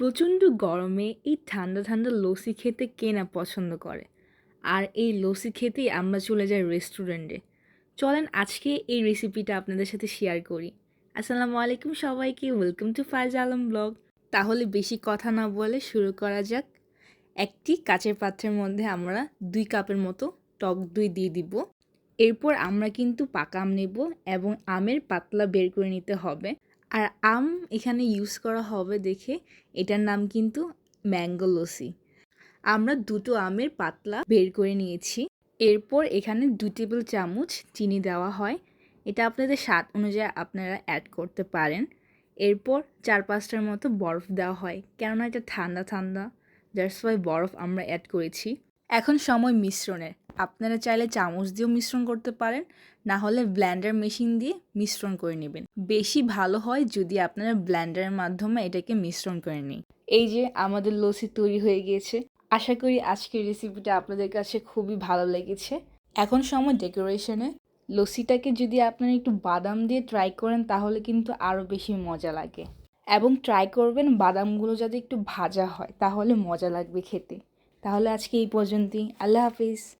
প্রচণ্ড গরমে এই ঠান্ডা ঠান্ডা লস্যি খেতে কে না পছন্দ করে? আর এই লস্যি খেতেই আমরা চলে যাই রেস্টুরেন্টে। চলেন আজকে এই রেসিপিটা আপনাদের সাথে শেয়ার করি। আসসালামু আলাইকুম সবাইকে welcome to Faiz Alam blog তাহলে বেশি কথা না বলে শুরু করা যাক। একটি কাচের পাত্রের মধ্যে আমরা দুই কাপের মতো টক দই দিয়ে দিব। এরপর আমরা কিন্তু পাকা আম নেব এবং আমের পাতলা বের করে নিতে হবে। আর আম এখানে ইউজ করা হবে দেখে, এটার নাম কিন্তু ম্যাঙ্গো লস্যি আমরা দুটো আমের পাতলা বের করে নিয়েছি। এরপর এখানে দু টেবিল চামচ চিনি দেওয়া হয়। এটা আপনাদের স্বাদ অনুযায়ী আপনারা অ্যাড করতে পারেন। এরপর চার পাঁচটার মতো বরফ দেওয়া হয়। কেননা এটা ঠান্ডা ঠান্ডা। দ্যাটস ওয়াই বরফ আমরা অ্যাড করেছি। এখন সময় মিশ্রণের। আপনারা চাইলে চামচ দিয়েও মিশ্রণ করতে পারেন, না হলে ব্ল্যান্ডার মেশিন দিয়ে মিশ্রণ করে নেবেন। বেশি ভালো হয় যদি আপনারা ব্ল্যান্ডারের মাধ্যমে এটাকে মিশ্রণ করে নিই এই যে আমাদের লস্যি তৈরি হয়ে গিয়েছে। আশা করি আজকের রেসিপিটা আপনাদের কাছে খুবই ভালো লেগেছে। এখন সময় ডেকোরেশনে। লস্যিটাকে যদি আপনারা একটু বাদাম দিয়ে ট্রাই করেন, তাহলে কিন্তু আরও বেশি মজা লাগে। এবং ট্রাই করবেন বাদামগুলো যাতে একটু ভাজা হয়, তাহলে মজা লাগবে খেতে। তাহলে আজকে এই পর্যন্তই। আল্লাহ হাফিজ।